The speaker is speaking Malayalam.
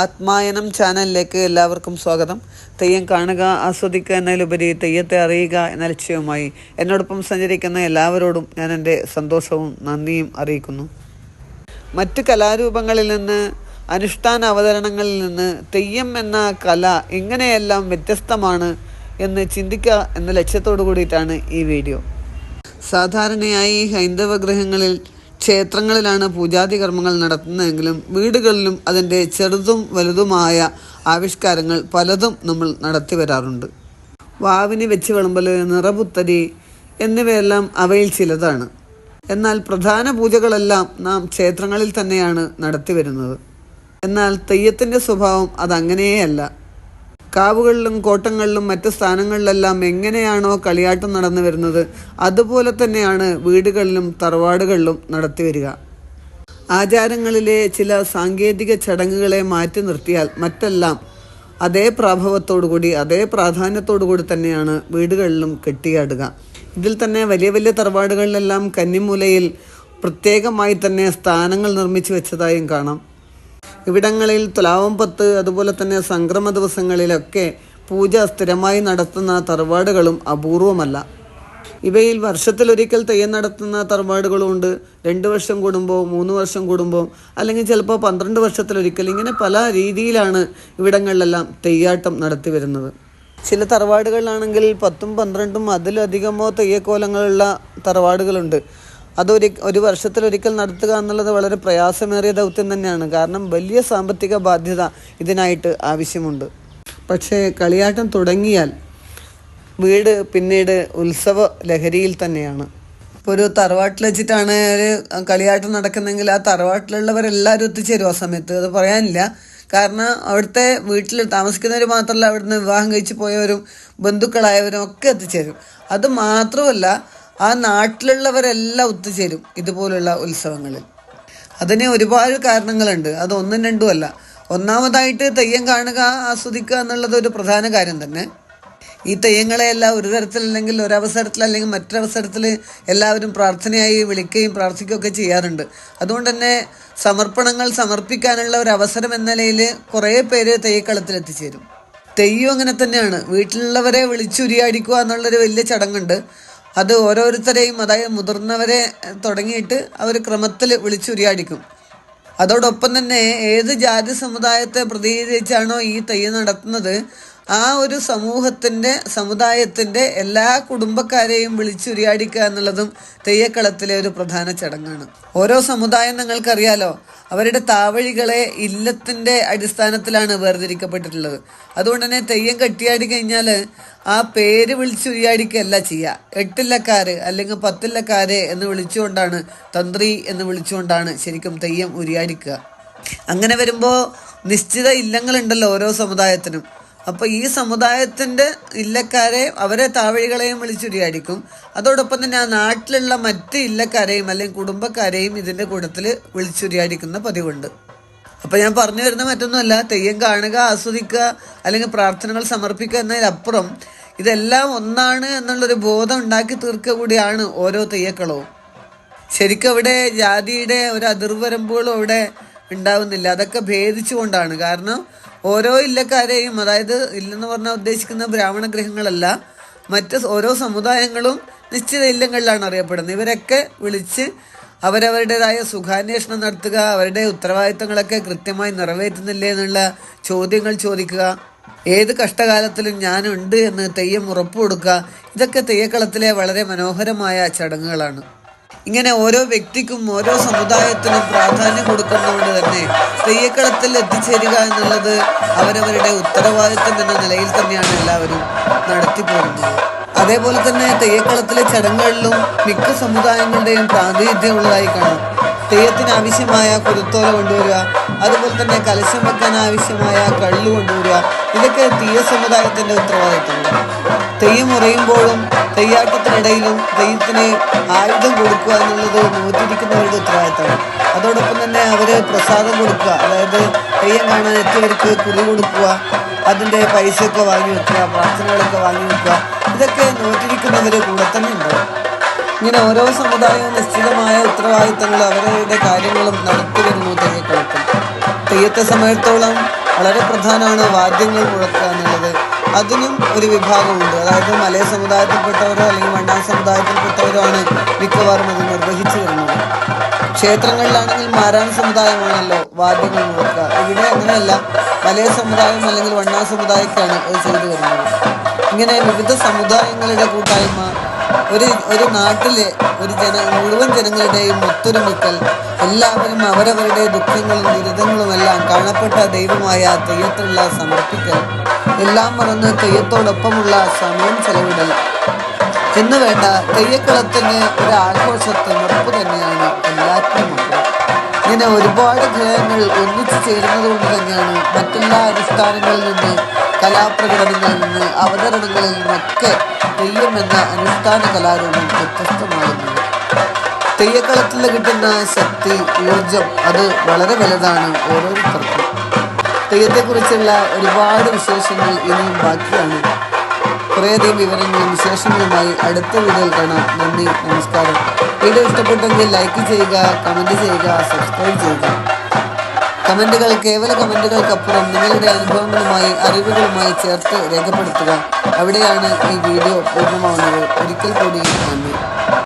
ആത്മായനം ചാനലിലേക്ക് എല്ലാവർക്കും സ്വാഗതം. തെയ്യം കാണുക ആസ്വദിക്കുക എന്നതിലുപരി തെയ്യത്തെ അറിയുക എന്ന ലക്ഷ്യവുമായി എന്നോടൊപ്പം സഞ്ചരിക്കുന്ന എല്ലാവരോടും ഞാൻ എന്റെ സന്തോഷവും നന്ദിയും അറിയിക്കുന്നു. മറ്റ് കലാരൂപങ്ങളിൽ നിന്ന് അനുഷ്ഠാന അവതരണങ്ങളിൽ നിന്ന് തെയ്യം എന്ന കല എങ്ങനെയെല്ലാം വ്യത്യസ്തമാണ് എന്ന് ചിന്തിക്കുക എന്ന ലക്ഷ്യത്തോടു കൂടിയിട്ടാണ് ഈ വീഡിയോ. സാധാരണയായി ഹൈന്ദവ ഗൃഹങ്ങളിൽ ക്ഷേത്രങ്ങളിലാണ് പൂജാതി കർമ്മങ്ങൾ നടത്തുന്നതെങ്കിലും വീടുകളിലും അതിന്റെ ചെറുതും വലുതുമായ ആവിഷ്കാരങ്ങൾ പലതും നമ്മൾ നടത്തി വരാറുണ്ട്. വാവിന് വെച്ച് വിളമ്പൽ നിറപുത്തരി എന്നിവയെല്ലാം അവയിൽ ചിലതാണ്. എന്നാൽ പ്രധാന പൂജകളെല്ലാം നാം ക്ഷേത്രങ്ങളിൽ തന്നെയാണ് നടത്തി വരുന്നത്. എന്നാൽ തെയ്യത്തിന്റെ സ്വഭാവം അതങ്ങനെയല്ല. കാവുകളിലും കോട്ടങ്ങളിലും മറ്റ് സ്ഥാനങ്ങളിലെല്ലാം എങ്ങനെയാണോ കളിയാട്ടം നടന്നു വരുന്നത് അതുപോലെ തന്നെയാണ് വീടുകളിലും തറവാടുകളിലും നടത്തി വരിക. ആചാരങ്ങളിലെ ചില സാങ്കേതിക ചടങ്ങുകളെ മാറ്റി നിർത്തിയാൽ മറ്റെല്ലാം അതേ പ്രാഭവത്തോടുകൂടി അതേ പ്രാധാന്യത്തോടു കൂടി തന്നെയാണ് വീടുകളിലും കെട്ടിയാടുക. ഇതിൽ തന്നെ വലിയ വലിയ തറവാടുകളിലെല്ലാം കന്നിമൂലയിൽ പ്രത്യേകമായി തന്നെ സ്ഥാനങ്ങൾ നിർമ്മിച്ചു വെച്ചതായും കാണാം. ഇവിടങ്ങളിൽ തുലാവം പത്ത് അതുപോലെ തന്നെ സംക്രമ ദിവസങ്ങളിലൊക്കെ പൂജ സ്ഥിരമായി നടത്തുന്ന തറവാടുകളും അപൂർവമല്ല. ഇവയിൽ വർഷത്തിലൊരിക്കൽ തെയ്യം നടത്തുന്ന തറവാടുകളുമുണ്ട് രണ്ട് വർഷം കൂടുമ്പോൾ മൂന്ന് വർഷം കൂടുമ്പോൾ അല്ലെങ്കിൽ ചിലപ്പോൾ പന്ത്രണ്ട് വർഷത്തിലൊരിക്കൽ. ഇങ്ങനെ പല രീതിയിലാണ് ഇവിടങ്ങളിലെല്ലാം തെയ്യാട്ടം നടത്തി വരുന്നത്. ചില തറവാടുകളിലാണെങ്കിൽ പത്തും പന്ത്രണ്ടും അതിലധികമോ തെയ്യക്കോലങ്ങളുള്ള തറവാടുകളുണ്ട്. അതൊരു ഒരു വർഷത്തിലൊരിക്കൽ നടത്തുക എന്നുള്ളത് വളരെ പ്രയാസമേറിയ ദൗത്യം തന്നെയാണ്. കാരണം വലിയ സാമ്പത്തിക ബാധ്യത ഇതിനായിട്ട് ആവശ്യമുണ്ട്. പക്ഷേ കളിയാട്ടം തുടങ്ങിയാൽ വീട് പിന്നീട് ഉത്സവ ലഹരിയിൽ തന്നെയാണ്. ഇപ്പോൾ ഒരു തറവാട്ടിൽ വെച്ചിട്ടാണ് ഒരു കളിയാട്ടം നടക്കുന്നെങ്കിൽ ആ തറവാട്ടിലുള്ളവരെല്ലാവരും ഒത്തുചേരും ആ സമയത്ത്. അത് പറയാനില്ല. കാരണം അവിടുത്തെ വീട്ടിൽ താമസിക്കുന്നവർ മാത്രമല്ല അവിടുന്ന് വിവാഹം കഴിച്ച് പോയവരും ബന്ധുക്കളായവരും ഒക്കെ എത്തിച്ചേരും. അത് മാത്രമല്ല ആ നാട്ടിലുള്ളവരെല്ലാം ഒത്തുചേരും ഇതുപോലുള്ള ഉത്സവങ്ങളിൽ. അതിന് ഒരുപാട് കാരണങ്ങളുണ്ട്. അത് ഒന്നും രണ്ടും അല്ല. ഒന്നാമതായിട്ട് തെയ്യം കാണുക ആസ്വദിക്കുക എന്നുള്ളത് ഒരു പ്രധാന കാര്യം തന്നെ. ഈ തെയ്യങ്ങളെയെല്ലാം ഒരു തരത്തിലല്ലെങ്കിൽ ഒരവസരത്തിൽ അല്ലെങ്കിൽ മറ്റൊരവസരത്തിൽ എല്ലാവരും പ്രാർത്ഥനയായി വിളിക്കുകയും പ്രാർത്ഥിക്കുകയൊക്കെ ചെയ്യാറുണ്ട്. അതുകൊണ്ട് തന്നെ സമർപ്പണങ്ങൾ സമർപ്പിക്കാനുള്ള ഒരു അവസരം എന്ന നിലയിൽ കുറേ പേര് തെയ്യക്കളത്തിൽ എത്തിച്ചേരും. തെയ്യം അങ്ങനെ തന്നെയാണ്. വീട്ടിലുള്ളവരെ വിളിച്ചുരിയാടിക്കുക എന്നുള്ളൊരു വലിയ ചടങ്ങുണ്ട്. അത് ഓരോരുത്തരെയും അതായത് മുതിർന്നവരെ തുടങ്ങിയിട്ട് അവർ ക്രമത്തിൽ വിളിച്ചുരിയാടിക്കും. അതോടൊപ്പം തന്നെ ഏത് ജാതി സമുദായത്തെ പ്രതിനിധീകരിച്ചാണോ ഈ തെയ്യം നടത്തുന്നത് ആ ഒരു സമൂഹത്തിന്റെ സമുദായത്തിന്റെ എല്ലാ കുടുംബക്കാരെയും വിളിച്ചുരിയാടിക്കുക എന്നുള്ളതും തെയ്യക്കളത്തിലെ ഒരു പ്രധാന ചടങ്ങാണ്. ഓരോ സമുദായം നിങ്ങൾക്കറിയാലോ അവരുടെ താവഴികളെ ഇല്ലത്തിന്റെ അടിസ്ഥാനത്തിലാണ് വേർതിരിക്കപ്പെട്ടിട്ടുള്ളത്. അതുകൊണ്ട് തന്നെ തെയ്യം കെട്ടിയാടി കഴിഞ്ഞാൽ ആ പേര് വിളിച്ചുരിയാടിക്കുകയല്ല ചെയ്യുക എട്ടില്ലക്കാര് അല്ലെങ്കിൽ പത്തില്ലക്കാര് എന്ന് വിളിച്ചുകൊണ്ടാണ് തന്ത്രി എന്ന് വിളിച്ചുകൊണ്ടാണ് ശരിക്കും തെയ്യം ഉരിയാടിക്കുക. അങ്ങനെ വരുമ്പോൾ നിശ്ചിത ഇല്ലങ്ങളുണ്ടല്ലോ ഓരോ സമുദായത്തിനും. അപ്പോൾ ഈ സമുദായത്തിന്റെ ഇല്ലക്കാരെ അവരെ താവഴികളെയും വിളിച്ചുരിയാടിക്കും അതോടൊപ്പം തന്നെ ആ നാട്ടിലുള്ള മറ്റ് ഇല്ലക്കാരെയും അല്ലെങ്കിൽ കുടുംബക്കാരെയും ഇതിന്റെ കൂട്ടത്തിൽ വിളിച്ചുരിയായിരിക്കുന്ന പതിവുണ്ട്. അപ്പോൾ ഞാൻ പറഞ്ഞു വരുന്ന മറ്റൊന്നുമല്ല തെയ്യം കാണുക ആസ്വദിക്കുക അല്ലെങ്കിൽ പ്രാർത്ഥനകൾ സമർപ്പിക്കുക എന്നതിലപ്പുറം ഇതെല്ലാം ഒന്നാണ് എന്നുള്ളൊരു ബോധം ഉണ്ടാക്കി തീർക്കുക കൂടിയാണ് ഓരോ തെയ്യക്കളവും. ശരിക്കും അവിടെ ജാതിയുടെ ഒരു അതിർവരമ്പുകളും അവിടെ ഉണ്ടാവുന്നില്ല. അതൊക്കെ ഭേദിച്ചുകൊണ്ടാണ്. കാരണം ഓരോ ഇല്ലക്കാരെയും അതായത് ഇല്ലെന്ന് പറഞ്ഞാൽ ഉദ്ദേശിക്കുന്ന ബ്രാഹ്മണ ഗൃഹങ്ങളല്ല മറ്റ് ഓരോ സമുദായങ്ങളും നിശ്ചിത ഇല്ലങ്ങളിലാണ് അറിയപ്പെടുന്നത്. ഇവരൊക്കെ വിളിച്ച് അവരവരുടേതായ സുഖാന്വേഷണം നടത്തുക അവരുടെ ഉത്തരവാദിത്തങ്ങളൊക്കെ കൃത്യമായി നിറവേറ്റുന്നില്ലേ എന്നുള്ള ചോദ്യങ്ങൾ ചോദിക്കുക. ഏത് കഷ്ടകാലത്തിലും ഞാനുണ്ട് എന്ന് തെയ്യം ഉറപ്പു കൊടുക്കുക. ഇതൊക്കെ തെയ്യക്കളത്തിലെ വളരെ മനോഹരമായ ചടങ്ങുകളാണ്. ഇങ്ങനെ ഓരോ വ്യക്തിക്കും ഓരോ സമുദായത്തിനും പ്രാധാന്യം കൊടുക്കുന്നതുകൊണ്ട് തന്നെ തെയ്യക്കളത്തിൽ എത്തിച്ചേരുക എന്നുള്ളത് അവരവരുടെ ഉത്തരവാദിത്തം എന്ന നിലയിൽ തന്നെയാണ് എല്ലാവരും നടത്തിപ്പോരുന്നത് അതേപോലെ തന്നെ തെയ്യക്കളത്തിലെ ചടങ്ങുകളിലും മിക്ക സമുദായങ്ങളുടെയും പ്രാതിനിധ്യമുള്ളതായി കാണാം. തെയ്യത്തിന് ആവശ്യമായ കുരുത്തോല കൊണ്ടുവരിക അതുപോലെ തന്നെ കലശം വെക്കാൻ ആവശ്യമായ കള്ളു കൊണ്ടുവരിക. ഇതൊക്കെ തീയ സമുദായത്തിന്റെ ഉത്തരവാദിത്തമാണ് തെയ്യം ഉറയുമ്പോഴും തെയ്യാട്ടത്തിനിടയിലും തെയ്യത്തിന് ആയുധം കൊടുക്കുക എന്നുള്ളത് നോറ്റിരിക്കുന്നവരുടെ ഉത്തരവാദിത്തമാണ്. അതോടൊപ്പം തന്നെ അവർ പ്രസാദം കൊടുക്കുക. അതായത് തെയ്യം കാണാൻ എത്തിയവർക്ക് കുറി കൊടുക്കുക അതിന്റെ പൈസയൊക്കെ വാങ്ങി വെക്കുക പ്രാർത്ഥനകളൊക്കെ വാങ്ങി വെക്കുക. ഇതൊക്കെ നോറ്റിരിക്കുന്നവർ കൂടെ തന്നെ ഉണ്ടാവും. ഇങ്ങനെ ഓരോ സമുദായവും നിശ്ചിതമായ ഉത്തരവാദിത്തങ്ങൾ അവരവരുടെ കാര്യങ്ങളും നടത്തി വരുന്നു തെയ്യക്കളത്തിൽ തെയ്യത്തെ സമയത്തോളം വളരെ പ്രധാനമാണ് വാദ്യങ്ങൾ മുഴക്കുക എന്നുള്ളത്. അതിനും ഒരു വിഭാഗമുണ്ട്. അതായത് മലയ സമുദായത്തിൽപ്പെട്ടവരോ അല്ലെങ്കിൽ മണ്ണാ സമുദായത്തിൽപ്പെട്ടവരോ ആണ് മിക്കവാറും അത് നിർവഹിച്ചു വരുന്നത്. ക്ഷേത്രങ്ങളിലാണെങ്കിൽ മാരാൻ സമുദായമാണല്ലോ വാദ്യങ്ങൾ മുഴക്കുക. ഇവിടെ അങ്ങനെയല്ല. മലയ സമുദായം അല്ലെങ്കിൽ വണ്ണാ സമുദായക്കാണ് അത് ചെയ്തു വരുന്നത്. ഇങ്ങനെ വിവിധ സമുദായങ്ങളുടെ കൂട്ടായ്മ ഒരു ഒരു നാട്ടിലെ ഒരു ജന മുഴുവൻ ജനങ്ങളുടെയും ഒത്തൊരുമിക്കൽ എല്ലാവരും അവരവരുടെ ദുഃഖങ്ങളും ദുരിതങ്ങളും എല്ലാം കാണപ്പെട്ട ദൈവമായ തെയ്യത്തുള്ള സമർപ്പിക്കൽ എല്ലാം മറന്ന് തെയ്യത്തോടൊപ്പമുള്ള സമയം ചെലവിടൽ. എന്ന് വേണ്ട തെയ്യക്കളത്തിന് ഒരു ആഘോഷത്തിനുറപ്പ് തന്നെയാണ് എല്ലാത്തിനും ഇങ്ങനെ ഒരുപാട് ഗ്രഹങ്ങൾ ഒന്നിച്ചു ചേരുന്നത് കൊണ്ട് തന്നെയാണ് മറ്റെല്ലാ അടിസ്ഥാനങ്ങളിൽ നിന്ന് കലാപ്രകടനങ്ങളിൽ നിന്ന് അവതരണങ്ങളിൽ നിന്നൊക്കെ തെയ്യം എന്ന അനുഷ്ഠാന കലാരൂപം വ്യത്യസ്തമാകുന്നത് തെയ്യക്കളത്തിൽ കിട്ടുന്ന ശക്തി ഊർജം അത് വളരെ വലുതാണ് ഓരോരുത്തർക്കും. തെയ്യത്തെക്കുറിച്ചുള്ള ഒരുപാട് വിശേഷങ്ങൾ ഇനിയും ബാക്കിയാണ്. കുറേയധികം വിവരങ്ങളും വിശേഷങ്ങളുമായി അടുത്ത വീഡിയോയിൽ കാണാം. നന്ദി നമസ്കാരം. വീഡിയോ ഇഷ്ടപ്പെട്ടെങ്കിൽ ലൈക്ക് ചെയ്യുക കമന്റ് ചെയ്യുക സബ്സ്ക്രൈബ് ചെയ്യുക. കമന്റുകൾ കേവല കമന്റുകൾക്കപ്പുറം നിങ്ങളുടെ അനുഭവങ്ങളുമായി അറിവുകളുമായി ചേർത്ത് രേഖപ്പെടുത്തുക. അവിടെയാണ് ഈ വീഡിയോ പൂർണമാവുന്നത്. ഒരിക്കൽ കൂടി നന്ദി.